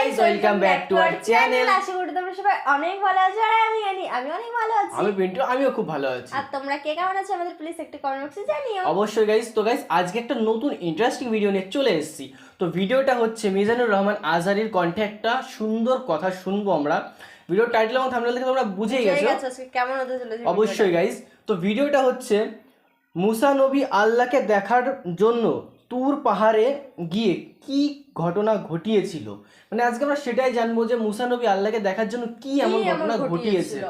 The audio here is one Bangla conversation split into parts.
Guys welcome back to our channel আশা করি তোমরা সবাই অনেক ভালো আছো আর আমি জানি আমি অনেক ভালো আছি। আমি পিন্টু আমিও খুব ভালো আছি। আর তোমরা কে কেমন আছো আমাদের প্লিজ একটু কমেন্ট বক্সে জানিও। অবশ্যই গাইস তো গাইস আজকে একটা নতুন ইন্টারেস্টিং ভিডিও নিয়ে চলে এসেছি। তো ভিডিওটা হচ্ছে মিজানুর রহমান আজহারির কণ্ঠে একটা সুন্দর কথা শুনব আমরা। ভিডিওর টাইটেল এবং থাম্বনেল দেখে তোমরা বুঝেই গেছো। কেমন হতে চলেছে অবশ্যই গাইস তো ভিডিওটা হচ্ছে মুসা নবী আল্লাহকে দেখার জন্য। তুর পাহাড়ে গিয়ে কি ঘটনা ঘটিয়েছিল? মানে আজকে আমরা সেটাই জানব যে মুসা নবী আল্লাহকে দেখার জন্য কি এমন ঘটনা ঘটিয়েছে।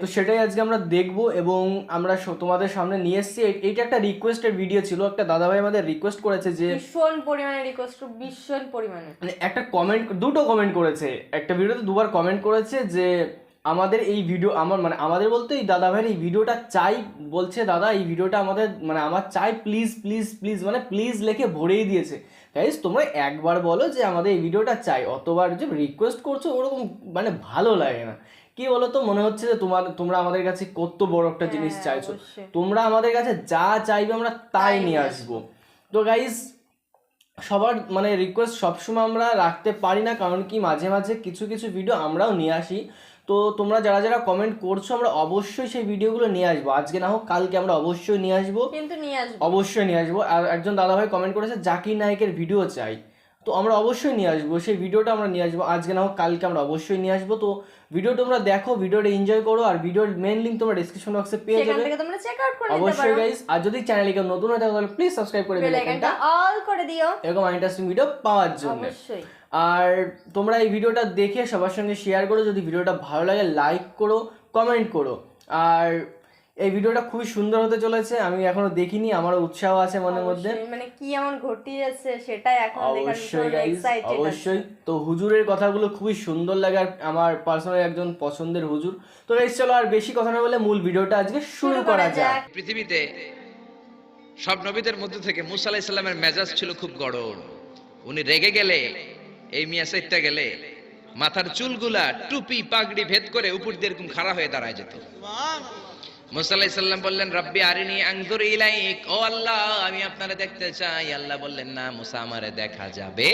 তো সেটাই আজকে আমরা দেখব এবং আমরা তোমাদের সামনে নিয়ে এসেছি। এ- এইটা একটা রিকোয়েস্টের ভিডিও ছিল। একটা দাদাভাই আমাদের রিকোয়েস্ট করেছে যে ভীষণ পরিমাণে রিকোয়েস্ট ভীষণ পরিমাণে। মানে একটা কমেন্ট দুটো কমেন্ট করেছে। একটা ভিডিওতে দুবার কমেন্ট করেছে যে আমাদের এই ভিডিও আমার মানে আমাদের বলতে এই দাদা ভাইয়ের এই ভিডিওটা চাই বলছে দাদা এই ভিডিওটা আমাদের মানে আমার চাই প্লিজ প্লিজ প্লিজ মানে প্লিজ লেখে ভরেই দিয়েছে। গাইজ তোমরা একবার বলো যে আমাদের এই ভিডিওটা চাই অতবার যে রিকোয়েস্ট করছ ওরকম মানে ভালো লাগে না। কি বলো তো মনে হচ্ছে যে তোমার তোমরা আমাদের কাছে কত বড় একটা জিনিস হ্যাঁ, চাইছো তোমরা আমাদের কাছে যা চাইবে আমরা তাই নিয়ে আসব। তো গাইজ সবার মানে রিকোয়েস্ট সবসময় আমরা রাখতে পারি না কারণ কি মাঝে মাঝে কিছু কিছু ভিডিও আমরাও নিয়ে আসি। তো তোমরা যারা যারা কমেন্ট করছ আমরা অবশ্যই সেই ভিডিওগুলো নিয়ে আসব। আজকে না হোক কালকে আমরা অবশ্যই নিয়ে আসব। কিন্তু নিয়ে আসব। অবশ্যই নিয়ে আসব। আর একজন দাদাভাই কমেন্ট করেছে জাকির নায়কের ভিডিও চাই। তো আমরা অবশ্যই নিয়ে আসব সেই ভিডিওটা আমরা নিয়ে আসব। আজকে না হোক কালকে আমরা অবশ্যই নিয়ে আসব। তো ভিডিও তোমরা দেখো ভিডিওটা এনজয় করো। আর ভিডিওর মেন লিঙ্ক তোমরা ডিসক্রিপশন বক্সে পেয়ে যাবে। অবশ্যই গাইস আর যদি চ্যানেলে কেউ নতুন হয়ে তাহলে প্লিজ সাবস্ক্রাইব করে বেল বেল আইকনটা আইকনটা অল করে দিও। এরকম ইন্টারেস্টিং ভিডিও পাওয়ার জন্য। অবশ্যই। আর তোমরা এই ভিডিওটা দেখে সবার সঙ্গে শেয়ার করো। যদি ভিডিওটা ভালো লাগে লাইক করো কমেন্ট করো। আর এই ভিডিওটা খুবই সুন্দর হতে চলেছে। আমি এখনও দেখিনি আমারও উৎসাহ আছে মনের মধ্যে। মানে কি এমন ঘটিয়েছে সেটাই এখন দেখার অবশ্যই অবশ্যই। তো হুজুরের কথাগুলো খুবই সুন্দর লাগে আর আমার পার্সোনালি একজন পছন্দের হুজুর। তো গাইস চলো আর বেশি কথা না বলে মূল ভিডিওটা আজকে শুরু করা যাক। পৃথিবীতে সব নবীদের মধ্যে থেকে মুসা আলাহিসাল্লামের ইসলামের মেজাজ ছিল খুব গড়ন উনি রেগে গেলে এই মিয়া সাইটটা গেলে মাথার চুলগুলা টুপি পাগড়ি ভেদ করে উপর দিয়ে এরকম খাড়া হয়ে দাঁড়ায় যেত। মুসা আলাইহিস সালাম বললেন, রব্বি আরিনি আনজুর ইলাইক। ও আল্লাহ, আমি আপনারে দেখতে চাই। আল্লাহ বললেন, না মুসা, আমারে দেখা যাবে।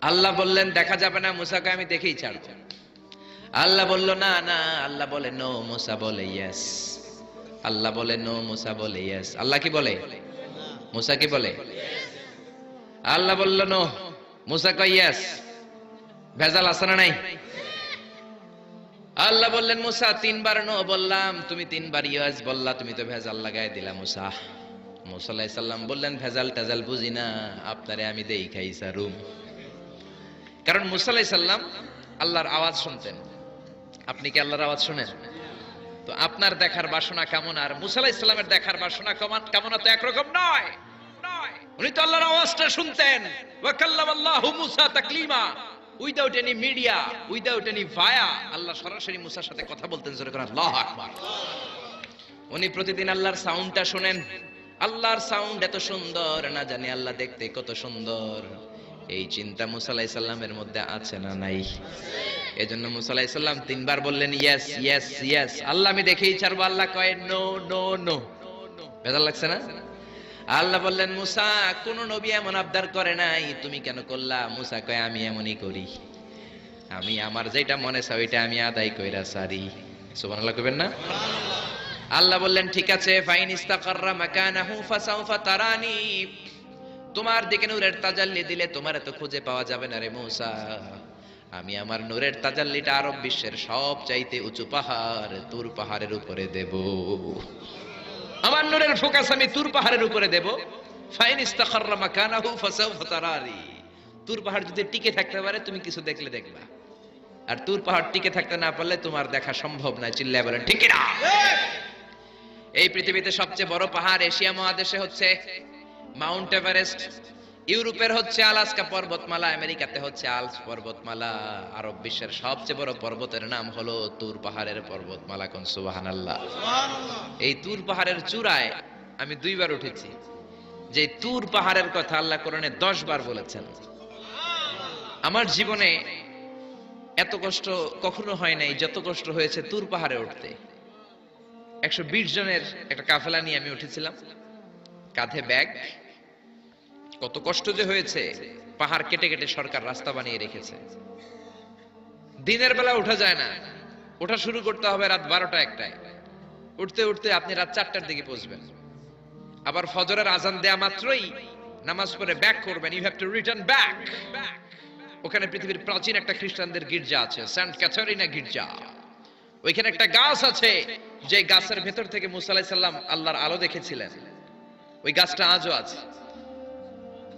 আল্লাহ বললেন, দেখা যাবে না মুসাকে, আমি দেখেই ছাড়ব। আল্লাহ বলল, না না। আল্লাহ বলে, নো মুসা বলে ইয়েস আল্লাহ বলে, নো মুসা বলে ইয়েস আল্লাহ কি বলে? মুসা কি বলে? আল্লাহ বলল, নো। মুসা কয় ভেজাল আছে না নাই? আল্লাহ বললেন, মুসা, তিনবার নো বললাম। তুমি তিনবার ইয়েস বললা। তুমি তো ভেজাল লাগাই দিলা, মুসা। মুসা আলাইহিস সালাম বললেন, ভেজাল টেজাল বুঝি না। আপনারে আমি দেই খাই সারুম কারণ মুসা আলাইহিস সালাম আল্লাহর আওয়াজ শুনতেন। আপনি কি আল্লাহর আওয়াজ শুনেন? তো আপনার দেখার বাসনা কেমন? আর মুসা আলাইহিস দেখার বাসনা কেমন কেমন তো একরকম নয়। উনি তো আল্লাহর আওয়াজটা শুনতেন। ওয়া কাল্লামাল্লাহু মুসা তাকলিমা। Without any media, without any via, আল্লাহ সরাসরি মুসার সাথে কথা বলতেন উনি প্রতিদিন আল্লাহর সাউন্ডটা শুনেন। আল্লাহর সাউন্ড এত সুন্দর, না জানি আল্লাহ দেখতে কত সুন্দর। এই চিন্তা মুসা আলাইহিস সালামের মধ্যে আছে না নাই? এজন্য মুসা আলাইহিস সালাম তিনবার বললেন ইয়েস ইয়েস ইয়েস আল্লাহ আমি দেখেই ছাড়বো। আল্লাহ কয় নো নো নো বেজার লাগছে না? আল্লাহ বললেন মুসা কোন নবী এমন আবদার করে নাই। তুমি কেন করলা? মুসা কয় আমি এমনই করি। আমি আমার যেটা মনে চাই ওইটা আমি আদায় কইরা সারি। সুবহানাল্লাহ কইবেন না? আল্লাহ বললেন ঠিক আছে ফাইন ইস্তাকাররা মাকানাহু ফাসাউফা তারানি। তোমার দিকে নূরের তাজাল্লি দিলে তোমার এত খুঁজে পাওয়া যাবে না রে মূসা। আমি আমার নূরের তাজাল্লিটা আরব বিশ্বের সব চাইতে উঁচু পাহাড় তুর পাহাড়ের উপরে দেব। আমার নূরের ফোকাস আমি তুর পাহাড়ের উপরে দেব। ফাইন ইস্তাখাররা মাকানাহু ফাসাউফা তারানি তুর পাহাড় যদি টিকে থাকতে পারে, তুমি কিছু দেখলে দেখবা। আর তুর পাহাড় টিকে থাকতে না পারলে তোমার দেখা সম্ভব না চিল্লায় বলেন, ঠিক না এই পৃথিবীতে সবচেয়ে বড় পাহাড় এশিয়া মহাদেশে হচ্ছে মাউন্ট এভারেস্ট। ইউরোপের হচ্ছে আলাস্কা পর্বতমালা আমেরিকাতে হচ্ছে আলস পর্বতমালা। আরব বিশ্বের সবচেয়ে বড় পর্বতের নাম হলো তুর পাহাড়ের পর্বতমালা কোন সুবহানাল্লাহ। এই তুর পাহাড়ের চূড়ায় আমি দুইবার উঠেছি। যে তুর পাহাড়ের কথা আল্লাহ কোরআনে দশ বার বলেছেন আমার জীবনে এত কষ্ট কখনো হয় নাই যত কষ্ট হয়েছে তুর পাহাড়ে উঠতে। একশো বিশ জনের একটা কাফেলা নিয়ে আমি উঠেছিলাম। কাঁধে ব্যাগ কত কষ্ট যে হয়েছে, পাহাড় কেটে কেটে সরকার রাস্তা বানিয়ে রেখেছে। দিনের বেলা ওঠা যায় না। ওঠা শুরু করতে হবে রাত বারোটা একটায়। উঠতে উঠতে আপনি রাত চারটার দিকে পৌঁছবেন। আবার ফজরের আজান দেয়া মাত্রই নামাজ পড়ে ব্যাক করবেন। You have to return back ওখানে পৃথিবীর প্রাচীন একটা খ্রিস্টানদের গির্জা আছে সেন্ট ক্যাথরিনা গির্জা। ওইখানে একটা গাছ আছে যে গাছের ভেতর থেকে মুসা আলাইহিস সাল্লাম আল্লাহর আলো দেখেছিলেন। ওই গাছটা আজও আছে।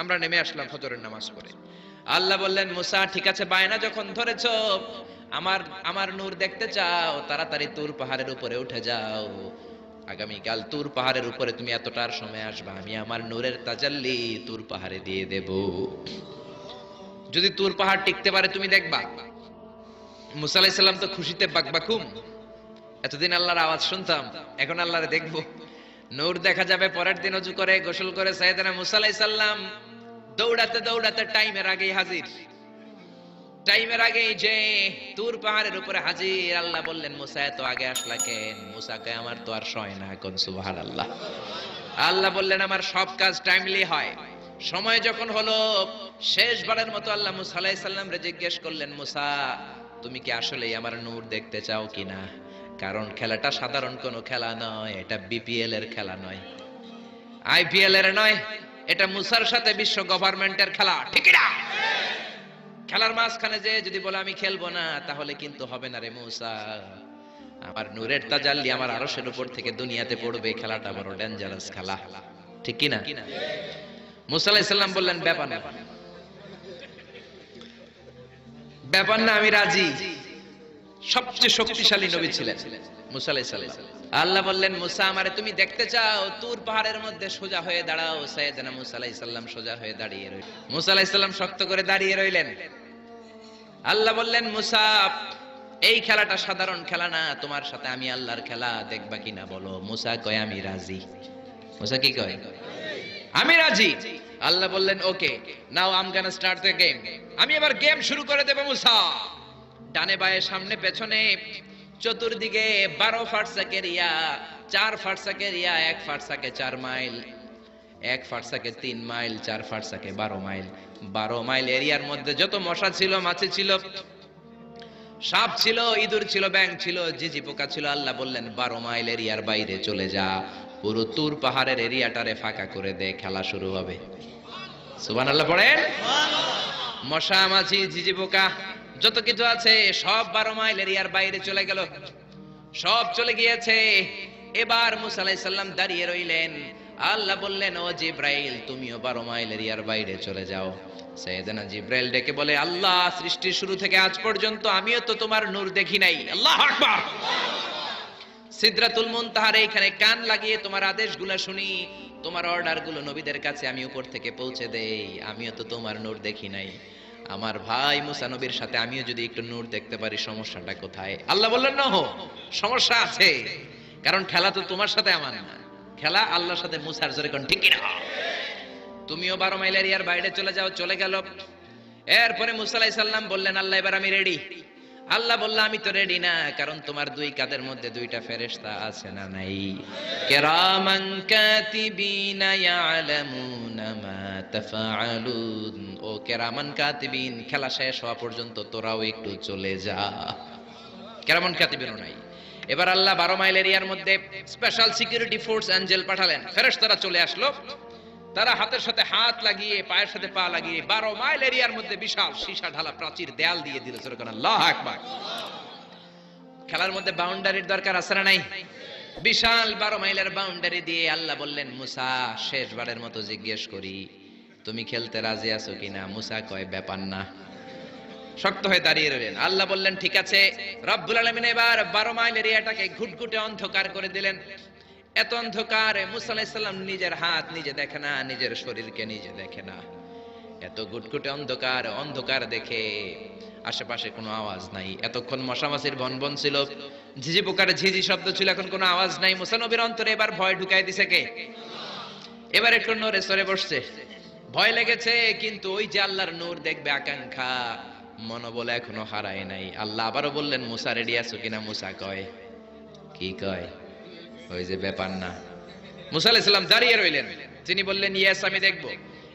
আমরা নেমে আসলাম ফজরের নামাজ পড়ে। আল্লাহ বললেন, মুসা, ঠিক আছে, বায়না যখন ধরেছ, আমার আমার নূর দেখতে চাও, তাড়াতাড়ি তুর পাহাড়ের উপরে উঠে যাও। আগামীকাল তুর পাহাড়ের উপরে তুমি এতটার সময় আসবা, আমি আমার নূরের তাজাল্লি তুর পাহাড়ে দিয়ে দেব। যদি তুর পাহাড় টিকতে পারে, তুমি দেখবা। মুসা আলাইসাল্লাম তো খুশিতে বাকবাকুম। এতদিন আল্লাহর আওয়াজ শুনতাম, এখন আল্লাহরে দেখব। নূর দেখা যাবে, পরের দিন অজু করে, গোসল করে সাইয়েদনা মুসা আলাইসাল্লাম দৌড়াতে দৌড়াতে টাইমের আগেই হাজির। টাইমের আগেই যে তুর পাহাড়ের উপরে হাজির, আল্লাহ বললেন, মুসা, এত আগে আসলা কেন? মুসাকে আমার তো আর সয় না কোন সুবহান আল্লাহ আল্লাহ বললেন, আমার সব কাজ টাইমলি হয়। সময় যখন হলো, শেষবারের মতো আল্লাহ মুসা আলাইসাল্লাম রে জিজ্ঞেস করলেন, মুসা, তুমি কি আসলেই আমার নূর দেখতে চাও কিনা? কারণ খেলাটা সাধারণ কোনো খেলা নয়, এটা বিপিএল এর খেলা নয়। আইপিএল এর নয়, এটা মুসার সাথে বিশ্ব গভর্নমেন্টের খেলা, ঠিক না খেলার মাঝখানে যে যদি বলে আমি খেলব না, তাহলে কিন্তু হবে না রে মুসা। আমার নূরের তাজাল্লি আমার আরশের উপর থেকে দুনিয়াতে পড়বে, খেলাটা বড় ডেঞ্জারাস খেলা, ঠিক কি না মুসা আলাইহিস সালাম বললেন, ব্যাপার না। ব্যাপার না, আমি রাজি। সবচেয়ে শক্তিশালী নবী ছিলেন, মুসা আলাইহিস আল্লাহ বললেন, মুসা, আমারে তুমি দেখতে চাও, তুর পাহাড়ের মধ্যে সোজা হয়ে দাঁড়াও। সাইয়েদনা মুসা আলাইহিস সালাম সোজা হয়ে দাঁড়িয়ে রইল মুসা আলাইহিস সালাম শক্ত করে দাঁড়িয়ে রইলেন। আল্লাহ বললেন, মুসা, এই খেলাটা সাধারণ খেলা না, তোমার সাথে আমি আল্লাহর খেলা দেখবা কিনা বলো? মুসা কয়, আমি রাজি। মুসা কি কয়? আমি রাজি। আল্লাহ বললেন, okay, now I'm gonna start the game আমি এবার গেম শুরু করে দেব, মুসা। ডানে বায়ে সামনে পেছনে চতুর্দিকে বারো ফাটসাকের ইয়া চার ফাটসাকের ইয়া এক ফাটসাকে চার মাইল এক ফাটসাকে তিন মাইল চার ফাটসাকে বারো মাইল। বারো মাইল এরিয়ার মধ্যে যত মশা ছিল মাছি ছিল সাপ ছিল ইঁদুর ছিল ব্যাং ছিল জিজি পোকা ছিল আল্লাহ বললেন বারো মাইল এরিয়ার বাইরে চলে যা পুরো তুর পাহাড়ের এরিয়াটারে ফাঁকা করে দে খেলা শুরু হবে। সুবান আল্লাহ পড়েন মশা মাছি জিজি পোকা। যত কিছু আছে, সব বারো মাইল এরিয়ার বাইরে চলে গেল। সব চলে গিয়েছে। এবার মুসা দাঁড়িয়ে রইলেন। আল্লাহ বললেন, ও জিব্রাইল, তুমিও বারো মাইল এরিয়ার বাইরে চলে যাও। জিব্রাইল ডেকে বলে, আল্লাহ, সৃষ্টির শুরু থেকে আজ পর্যন্ত আমিও তো তোমার নূর দেখি নাই। আল্লাহ আকবার। সিদরাতুল কান লাগিয়ে তোমার আদেশগুলো শুনি, তোমার অর্ডারগুলো নবীদের কাছে আমি উপর থেকে পৌঁছে দেই। আমিও তো তোমার নূর দেখি নাই। আমার ভাই মুসানবীর সাথে আমিও যদি একটু নূর দেখতে পারি, সমস্যাটা কোথায়? আল্লাহ বললেন না সমস্যা আছে। কারণ খেলা তো তোমার সাথে আমার না। খেলা আল্লাহর সাথে মুসার জোরে কোন ঠিক না তুমিও বারো মাইল এরিয়ার বাইরে চলে যাও, চলে গেল। এরপরে মুসা আলাইহিস সালাম বললেন, আল্লাহ, এবার আমি রেডি আল্লাহ বলল, আমি তো রেডি না, কারণ তোমার দুই কাদের মধ্যে দুইটা ফেরেশতা আছে না নাই? ও কিরামান কাতিবিন, খেলা শেষ হওয়া পর্যন্ত তোরাও একটু চলে যা। কেরামান কাতিবিনও নাই। এবার আল্লাহ বারো মাইল এরিয়ার মধ্যে স্পেশাল সিকিউরিটি ফোর্স অ্যাঞ্জেল পাঠালেন। ফেরেশতারা চলে আসলো। তারা হাতের সাথে হাত লাগিয়ে, পায়ের সাথে পা লাগিয়ে বারো মাইল এরিয়ার মধ্যে বিশাল সীসা ঢালা প্রাচীর দেয়াল দিয়ে দিল। আল্লাহ আকবার। খেলার মধ্যে বাউন্ডারির দরকার আছে না নাই? বিশাল বারো মাইলের বাউন্ডারি দিয়ে আল্লাহ বললেন, মুসা, শেষবারের মতো জিজ্ঞেস করি, তুমি খেলতে রাজি আছো কিনা? মুসা কয়, ব্যাপার না। শক্ত হয়ে দাঁড়িয়ে রইলেন। আল্লাহ বললেন, ঠিক আছে। রব্বুল আলমিন এবার বারো মাইল এরিয়াটাকে ঘুটঘুটে অন্ধকার করে দিলেন। এত অন্ধকার মুসা আলাইসাল্লাম নিজের হাত নিজে দেখে না, নিজের শরীরকে নিজে দেখে না। এত গুটগুটে অন্ধকার অন্ধকার দেখে আশেপাশে কোনো আওয়াজ নাই। এতক্ষণ মশামাছির বনবন ছিল। ঝিঝি পোকার ঝিঝি শব্দ ছিল, এখন কোনো আওয়াজ নাই। মুসানবীর অন্তরে এবার ভয় ঢুকাই দিছে কে? এবার একটু নড়ে সরে বসছে। ভয় লেগেছে, কিন্তু ওই যে আল্লাহর নূর দেখবে আকাঙ্ক্ষা, মনোবল এখনও হারায় নাই। আল্লাহ আবারও বললেন, মুসা রেডি আছো কিনা? মুসা কয়, কি কয়? ওই যে ব্যাপার না। মুসা আলাইসাল্লাম দাঁড়িয়ে রইলেন। তিনি বললেন, ইয়েস, আমি দেখব।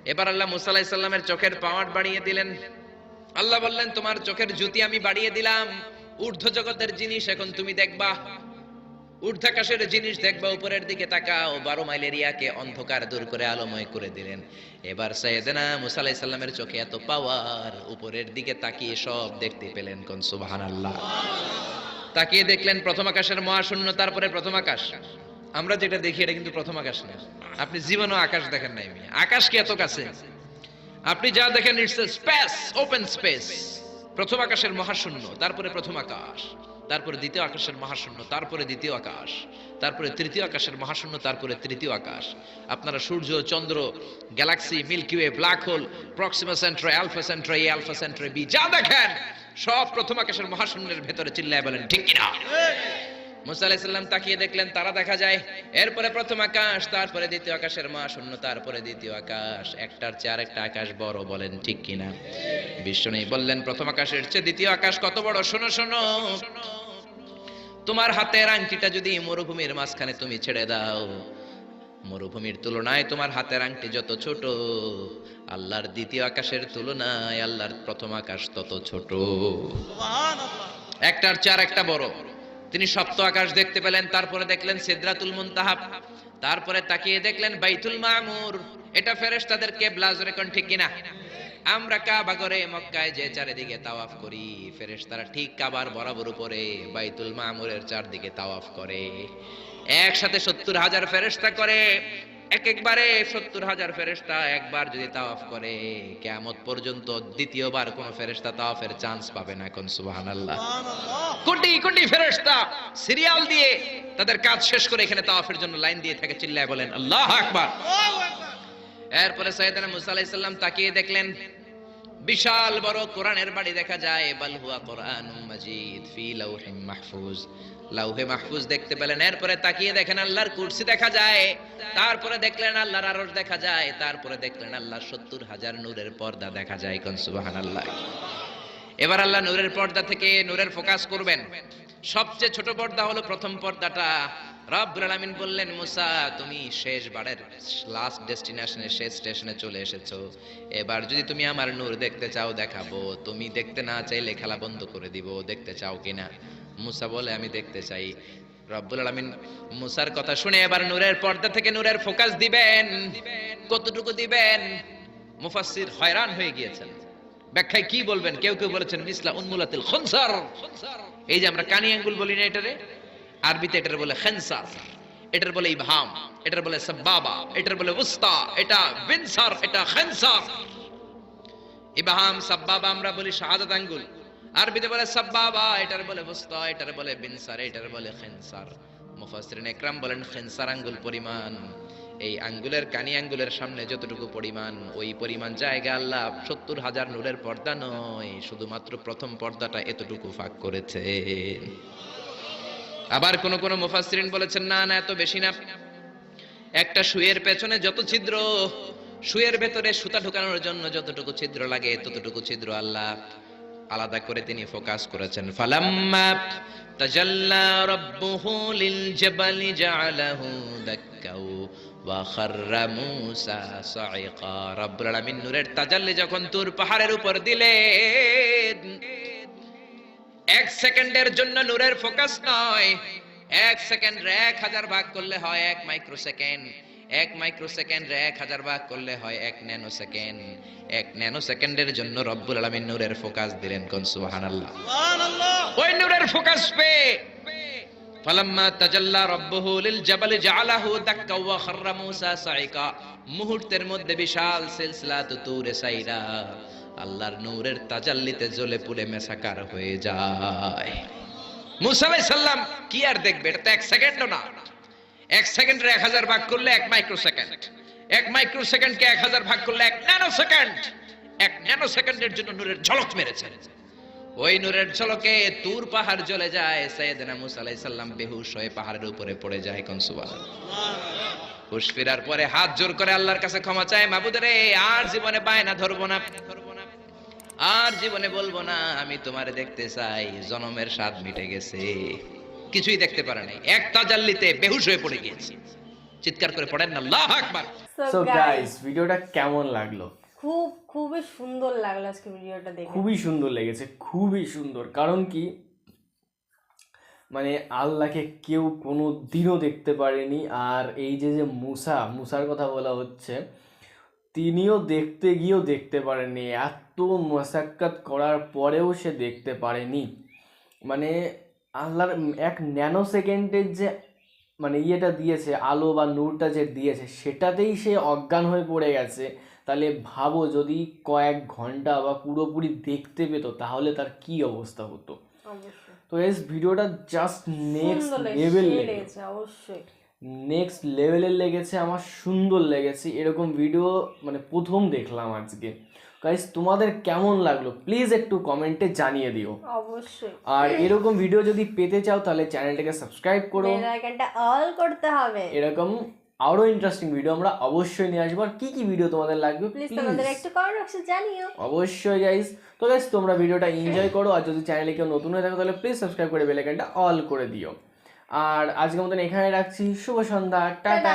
এবার আল্লাহ মুসা চোখের পাওয়ার বাড়িয়ে দিলেন। আল্লাহ বললেন, তোমার চোখের জ্যোতি আমি বাড়িয়ে দিলাম। ঊর্ধ্ব জগতের জিনিস এখন তুমি দেখবা। ঊর্ধ্বাকাশের জিনিস দেখবা, উপরের দিকে তাকাও। বারো মাইল এরিয়াকে অন্ধকার দূর করে আলোময় করে দিলেন। এবার সৈয়দনা মুসা আলাইহিস চোখে এত পাওয়ার, উপরের দিকে তাকিয়ে সব দেখতে পেলেন কোন সুবহানাল্লাহ। তাকিয়ে দেখলেন প্রথম আকাশের মহাশূন্য তারপরে প্রথম আকাশ। আমরা যেটা দেখি, এটা কিন্তু প্রথম আকাশ না। আপনি জীবনও আকাশ দেখেন নাই। আকাশ কি এত কাছে? আপনি যা দেখেন ইটস স্পেস ওপেন স্পেস প্রথম আকাশের মহাশূন্য, তারপরে প্রথম আকাশ। তারপরে দ্বিতীয় আকাশের মহাশূন্য, তারপরে দ্বিতীয় আকাশ। তারপরে তৃতীয় আকাশের মহাশূন্য, তারপরে তৃতীয় আকাশ। আপনারা সূর্য, চন্দ্র, galaxy, Milky Way, black hole, Proxima Centauri Alpha Centauri A Alpha Centauri B, যা দেখেন, সব প্রথম আকাশের মহাশূন্যের ভেতরে চিল্লায় বলেন, ঠিক কিনা? মুসা আলাইসাল্লাম তাকিয়ে দেখলেন তারা দেখা যায় এরপরে প্রথম আকাশ তারপরে দ্বিতীয় আকাশের মহাশূন্য তারপরে দ্বিতীয় আকাশ একটার চেয়ে আরেকটা আকাশ বড় বলেন ঠিক কিনা? বিশ্ব নেই বললেন প্রথম আকাশের চেয়ে দ্বিতীয় আকাশ কত বড়? শোনো শোনো। তোমার হাতের আংটিটা যদি মরুভূমির মাঝখানে তুমি ছেড়ে দাও মরুভূমির তুলনায় তোমার হাতের আংটি যত ছোট আল্লাহর দ্বিতীয় আকাশের তুলনায় আল্লাহর প্রথম আকাশ তত ছোট। একটার চার একটা বড়। তিনি সপ্ত আকাশ দেখতে পেলেন, তারপরে দেখলেন সিদ্রাতুল মুনতাহাব, তারপরে তাকিয়ে দেখলেন বাইতুল মামুর। এটা ফেরেশতাদের কেবলা, জোরে কোন ঠিক কিনা? আমরা কাবা করে মক্কায় যে চারিদিকে তাওয়াফ করি, ফেরেশতারা ঠিক কাবার বরাবর উপরে বাইতুল মামুরের চারদিকে তাওয়াফ করে। একসাথে সত্তর হাজার ফেরেশতা করে এক একবারে সত্তর হাজার ফেরেশতা একবার যদি তাওয়াফ করে কেয়ামত পর্যন্ত দ্বিতীয়বার কোন ফেরেশতা তাওয়াফের চান্স পাবে না এখন সুবহানাল্লাহ। কোটি কোটি ফেরেশতা সিরিয়াল দিয়ে তাদের কাজ শেষ করে এখানে তাওয়াফের জন্য লাইন দিয়ে থাকে চিল্লায় বলেন আল্লাহ আকবার। এরপরে সৈয়দনা মুসা আলাইহিস সালাম তাকিয়ে দেখলেন বিশাল বড় কোরআনের বাড়ি দেখা যায় বাল হুয়া কোরআনুম মাজিদ ফি লাউহিম মাহফুজ। লাউহে মাহফুজ দেখতে পেলেন, এরপরে তাকিয়ে দেখেন আল্লাহর কুরসি দেখা যায়, তারপরে দেখলেন আল্লাহর আরশ দেখা যায়, তারপরে দেখলেন আল্লাহর সত্তর হাজার নূরের পর্দা দেখা যায়, কোন সুবহানাল্লাহ। এবার আল্লাহ নূরের পর্দা থেকে নূরের ফোকাস করবেন। সবচেয়ে ছোট পর্দা হলো প্রথম পর্দাটা। রব্বুল আলামিন বললেন, মুসা, তুমি শেষ বারের লাস্ট ডেস্টিনেশনে শেষ স্টেশনে চলে এসেছ। এবার যদি তুমি আমার নূর দেখতে চাও, দেখাবো। তুমি দেখতে না চাইলে খেলা বন্ধ করে দিব, দেখতে চাও কিনা? মুসা বলে, আমি দেখতে চাই। রব্বুল আলামিন মুসার কথা শুনে এবার নূরের পর্দা থেকে নূরের ফোকাস দিবেন। কতটুকু দিবেন? মুফাসসির হয়রান হয়ে গিয়েছেন। ব্যাখ্যায় কি বলবেন? কেউ কেউ বলেছেন, মিসলা উন্মুলাতিল খনসার। এই যে আমরা কানি আঙ্গুল বলি না এটারে? আরবিতে এটার বলে খেনসার, এটার বলে ইবহাম, এটার বলে সাব্বাবা, এটার বলে উস্তা, এটা বিনসার, এটা খেনসার। ইবহাম, সাব্বাবা আমরা বলি শাহাদাত আঙ্গুল। আরবিতে বলে সাব্বাবা, এটার বলে উস্তা এটার বলে বিনসার, এটার বলে খেনসার। মুফাসসিরিন একরাম বলেন খেনসার আঙ্গুল পরিমাণ। এই আঙ্গুলের কানি আঙ্গুলের সামনে যতটুকু পরিমাণ, ওই পরিমাণ জায়গা আল্লাহ সত্তর হাজার নূরের পর্দা নয়, শুধুমাত্র প্রথম পর্দাটা এতটুকু ফাঁক করেছে। আবার কোন কোন মুফাসসিরিন বলেছেন, না না, এত বেশি না। একটা সুয়ের পেছনে যত ছিদ্র, সুয়ের ভেতরে সুতা ঢুকানোর জন্য যতটুকু ছিদ্র লাগে, ততটুকু ছিদ্র আল্লাহ আলাদা করে তিনি ফোকাস করেছেন। লিল মূসা যখন তুর পাহাড়ের উপর দিলেন, এক সেকেন্ডের জন্য নূরের ফোকাস নয়। এক সেকেন্ড এক হাজার ভাগ করলে হয় এক মাইক্রো সেকেন্ড এক মাইক্রো সেকেন্ডে এক হাজার ভাগ করলে হয় এক ন্যানো সেকেন্ড এক ন্যানো সেকেন্ডের জন্য রব্বুল আলামিন নূরের ফোকাস দিলেন কোন সুহান আল্লাহ ওই নূরের ফোকাস পে। ফালাম্মা তাজাল্লা রব্বুহু লিল জাবালি জাআলাহু দাক্কা ওয়া খাররা মূসা সাইকা মুহূর্তের মধ্যে বিশাল সিলসিলা তুরে সাইরা। আল্লাহর নূরের তাজাল্লিতে জ্বলে পুড়ে মেসাকার হয়ে যায়। মুসা আলাইহিস সালাম কি আর দেখবে? এটা তো এক সেকেন্ডও না। এক সেকেন্ডের এক হাজার ভাগ করলে এক মাইক্রো সেকেন্ড এক মাইক্রো সেকেন্ডকে এক হাজার ভাগ করলে এক ন্যানো সেকেন্ড এক ন্যানো সেকেন্ডের জন্য নূরের ঝলক মেরেছে। ওই নূরের ঝলকে তুর পাহাড় জ্বলে যায় সৈয়দনা মুসা আলাইহিস সালাম বেহুশ হয়ে পাহাড়ের উপরে পড়ে যায় কোন সুবহানাল্লাহ হুশ ফেরার পরে হাত জোর করে আল্লাহর কাছে ক্ষমা চায় মাবুদরে আর জীবনে বায়না ধরবো না। আর জীবনে বলব না, আমি তোমারে দেখতে চাই, জনমের স্বাদ মিটে গেছে। কিছুই দেখতে পারে নাই। এক তাজাল্লিতে বেহুশ হয়ে পড়ে গিয়েছি। চিৎকার করে পড়েন না আল্লাহ আকবার। সো গাইস ভিডিওটা কেমন লাগল? খুব খুবই সুন্দর লাগল আজকে ভিডিওটা দেখে। খুবই সুন্দর লেগেছে খুবই সুন্দর। কারণ কি? মানে আল্লাহকে কেউ কোনো দিনও দেখতে পারেনি আর এই যে যে মুসা মুসার কথা বলা হচ্ছে তিনিও দেখতে গিয়েও দেখতে পারেননি। এত মশাক্কাত করার পরেও সে দেখতে পারেনি। মানে আল্লাহর এক ন্যানো সেকেন্ডের যে মানে ইয়েটা দিয়েছে আলো বা নূরটা যে দিয়েছে সেটাতেই সে অজ্ঞান হয়ে পড়ে গেছে। তাহলে ভাবো যদি কয়েক ঘণ্টা বা পুরোপুরি দেখতে পেত তাহলে তার কি অবস্থা হতো? তো এই ভিডিওটা জাস্ট নেক্সট লেভেল অবশ্যই। নেক্সট লেভেলের লেগেছে আমার সুন্দর লেগেছে। এরকম ভিডিও মানে প্রথম দেখলাম আজকে। গাইস তোমাদের কেমন লাগল? প্লিজ একটু কমেন্টে জানিয়ে দিও। অবশ্যই। আর এরকম ভিডিও যদি পেতে চাও তাহলে চ্যানেলটাকে সাবস্ক্রাইব করো। বেল আইকনটা অল করতে হবে। এরকম আরও ইন্টারেস্টিং ভিডিও আমরা অবশ্যই নিয়ে আসব। আর কি কি ভিডিও তোমাদের লাগবে প্লিজ তোমাদের একটু কমেন্ট বক্সে জানিও। অবশ্যই গাইস তো গাইস তোমরা ভিডিওটা এনজয় করো। আর যদি চ্যানেলে কেউ নতুন হয়ে থাকো তাহলে প্লিজ সাবস্ক্রাইব করে বেল আইকনটা অল করে দিও। আর আজকের মতন এখানে রাখছি। শুভ সন্ধ্যা। টাটা